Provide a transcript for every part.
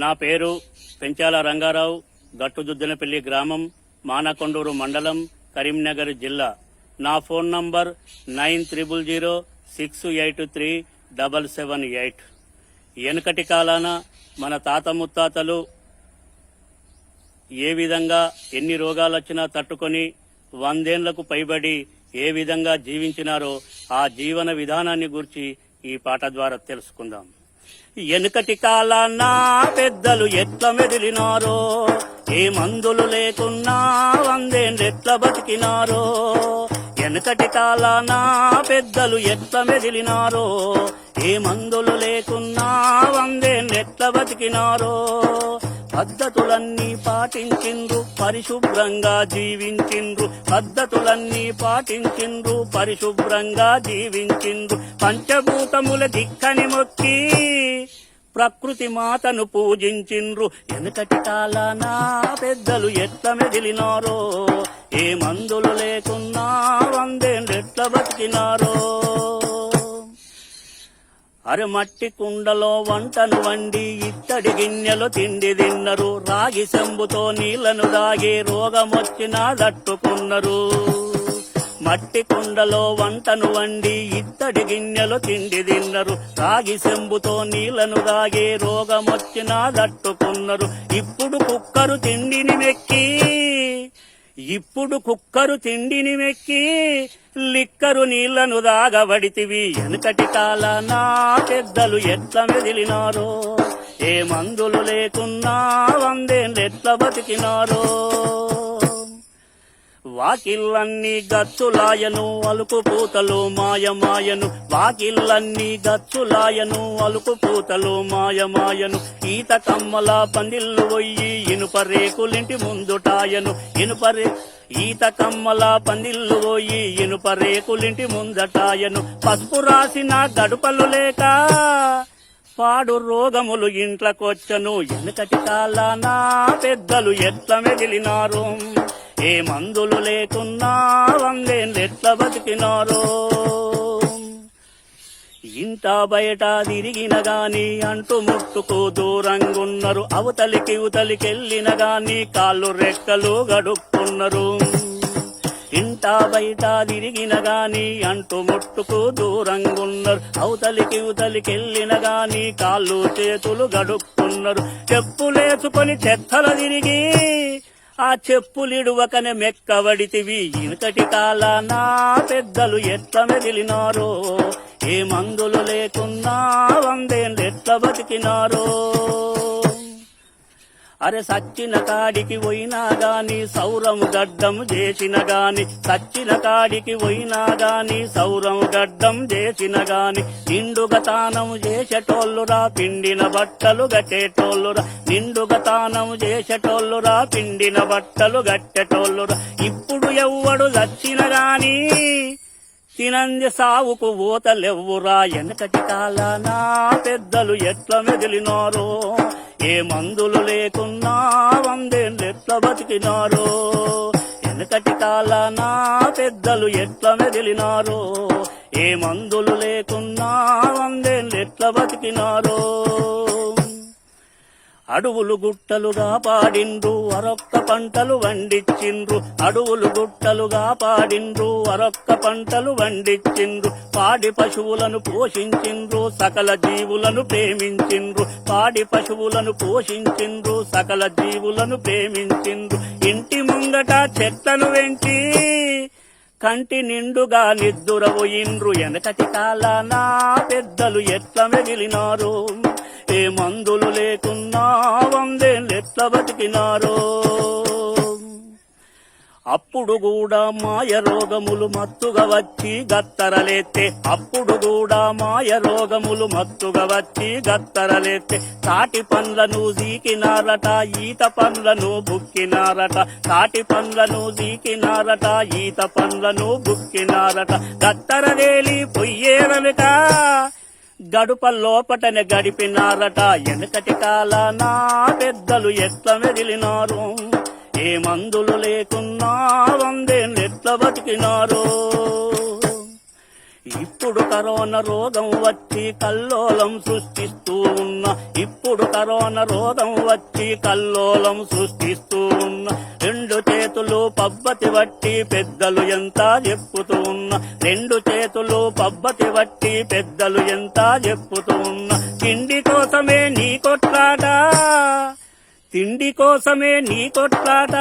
నా పేరు పెంచాల రంగారావు గట్టుదుద్దనపల్లి గ్రామం మానకొండూరు మండలం కరీంనగర్ జిల్లా. నా phone number nine triple zero six eight three double seven eight. వెనుకటి కాలాన మన తాత ముత్తాతలు ఏ విధంగా ఎన్ని రోగాలు వచ్చినా తట్టుకొని వందేళ్ళకు పైబడి ఏ విధంగా జీవించినారో ఆ జీవన విధానాన్ని గురించి ఈ పాట ద్వారా తెలుసుకుందాం. వెనుకటి కాలాన పెద్దలు ఎట్ల మెదిలినారో? ఏ మందులు లేకున్నా వందేండ్లెట్ల బతికినారో? వెనుకటి కాలాన పెద్దలు ఎట్ల మెదిలినారో? ఏ మందులు లేకున్నా వందేండ్లెట్ల బతికినారో? పద్ధతులన్నీ పాటించిండ్రు పరిశుభ్రంగా జీవించిండ్రు. పద్ధతులన్నీ పాటించిండ్రు పరిశుభ్రంగా జీవించిండ్రు. పంచభూతముల దిక్కని మొక్కి ప్రకృతి మాతను పూజించిండ్రు. వెనుకటి కాలాన పెద్దలు ఎట్ల మెదిలినారో ఏ మందులు లేకున్నా వందేండ్రెట్ల బతికినారు. అరే మట్టి కుండలో వంటను వండి ఇత్తడి గిన్నెలు తిండి తిన్నరు. రాగి చెంబుతో నీళ్ళను దాగి రోగమొచ్చినా దట్టుకున్నారు మట్టి కుండలో వంటను వండి ఇత్తడి గిన్నెలు తిండి తిన్నరు. రాగి చెంబుతో నీళ్ళను దాగి రోగమొచ్చినా దట్టుకున్నారు ఇప్పుడు కుక్కరు తిండిని మెక్కి ఇప్పుడు కుక్కరు తిండిని మెక్కి లిక్కరు నీళ్ళను దాగబడితివి. వెనుకటి నా పెద్దలు ఎట్ల మెదిలినారో? ఏ మందులు లేకున్నా వందేళ్ళెట్ల బతికినారో? వాకిళ్ళన్నీ గచ్చులాయను అలుకు పూతలు మాయమాయను. వాకిళ్ళన్నీ గచ్చులాయను అలుకు పూతలు మాయమాయను. ఈత కమ్మల పందిళ్ళు పోయి ఇనుప రేకులింటి ముందుటాయను. ఇనుప రే ఈత కమ్మల పందిళ్ళు పోయి ఇనుప రేకులింటి ముందటాయను పసుపు రాసిన గడుపలు లేక పాడు రోగములు ఇంట్లకొచ్చను. వెనుకటి కాలాన పెద్దలు ఎట్ల మెదిలినారు? ఏ మందులు లేకున్నా వందేళ్ళెట్ల బతికినారో? ఇంట బయట తిరిగిన గాని అంటు ముట్టుకు దూరంగున్నారు. అవతలికి ఉతలికెళ్ళిన గాని కాళ్ళు రెక్కలు గడుక్కున్నారు. ఇంట బయట తిరిగిన గాని అంటు ముట్టుకు దూరంగున్నారు. అవతలికి ఉతలికెళ్ళిన గాని కాళ్ళు చేతులు గడుక్కున్నారు. చెప్పులేసుకొని చెత్తల తిరిగి ఆ చెప్పులిడువకనే మెక్కబడితివి కాల నా పెద్దలు ఎట్ల మెదిలినారో ఏ మందులు లేకున్నా వందేళ్ళు ఎట్లా బతికినారో. అరే సచ్చిన కాడికి పోయినా గాని సౌరం గడ్డం చేసిన గాని సచ్చిన కాడికి పోయినా గాని సౌరం గడ్డం చేసిన గాని నిండుగా తానము చేసేటోళ్ళురా పిండిన బట్టలు గట్టేటోళ్ళురా నిండుగా తానము చేసేటోళ్ళురా పిండిన బట్టలు గట్టేటోళ్ళురా ఇప్పుడు ఎవ్వడు సచ్చిన గాని తినంది సావుకు ఊతలెవ్వురా వెనకటి కాలాన పెద్దలు ఎట్ల మెదిలినారో? ఏ మందులు లేకున్నా వందేళ్ళు ఎట్ల బతికినారో? వెనకటి కాలాన పెద్దలు ఎట్ల మెదిలినారో? ఏ మందులు లేకున్నా వందేళ్ళు ఎట్ల బతికినారో? అడవులు గుట్టలుగా పాడిండ్రు అరొక్క పంటలు వండిచ్చిండ్రు. అడవులు గుట్టలుగా పాడిండ్రు అరొక్క పంటలు వండిచ్చిండ్రు. పాడి పశువులను పోషించిండ్రు సకల జీవులను ప్రేమించిండ్రు. పాడి పశువులను పోషించిండ్రు సకల జీవులను ప్రేమించిండ్రు. ఇంటి ముంగట చెట్లను వెంచి కంటి నిండుగా నిద్దురపోయిండ్రు వెనకటి కాలనా పెద్దలు ఎట్ల మెదిలినారు? ఏ మందులు లేకున్నా వందే ఎట్ల బతికినారో. అప్పుడు కూడా మాయ రోగములు మత్తుగా వచ్చి గత్తరలేతే అప్పుడు కూడా మాయ రోగములు మత్తుగా వచ్చి గత్తరలేతే తాటి పండ్లను జీకినారట ఈత పండ్లను బుక్కినారట. తాటి పండ్లను జీకినారట ఈత పండ్లను బుక్కినారట. గత్తరవేలి పొయ్యేరనుక గడుప లోపటనే గడిపినారట. వెనకటి కాలనా పెద్దలు ఎట్ల మెదిలినారు? ఏ మందులు లేకున్నా వందేళ్ళు ఎట్ల బతికినారు. ఇప్పుడు కరోనా రోగం వచ్చి కల్లోలం సృష్టిస్తూ ఉన్న. ఇప్పుడు కరోనా రోగం వచ్చి కల్లోలం సృష్టిస్తూ ఉన్న. రెండు చేతులు పబ్బతి వట్టి పెద్దలు ఎంత చెప్పుతూ ఉన్న రెండు చేతులు పబ్బతి వట్టి పెద్దలు ఎంత చెప్పుతూ ఉన్న తిండి కోసమే నీ కొట్లాట తిండి కోసమే నీ కొట్లాట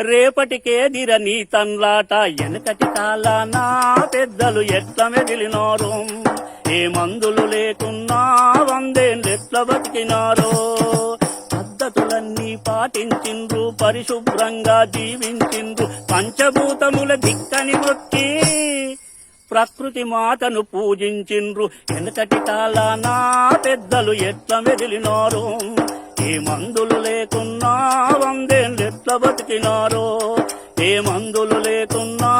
రేపటికేదిర నీ తన్లాట. వెనకటి కాలానా పెద్దలు ఎట్ల మెదిలినారు? ఏ మందులు లేకున్నా వందేళ్ళెట్ల బతికినారో? పాటించిండ్రు పరిశుభ్రంగా జీవించిండ్రు. పంచభూతముల దిక్కని మొక్కి ప్రకృతి మాతను పూజించిండ్రు. వెనకటి కాలానా పెద్దలు ఎట్ల మెదిలినారు ఏ మందులు లేకున్నా వందేళ్ళెట్ల బతికినారో ఏ మందులు లేకున్నా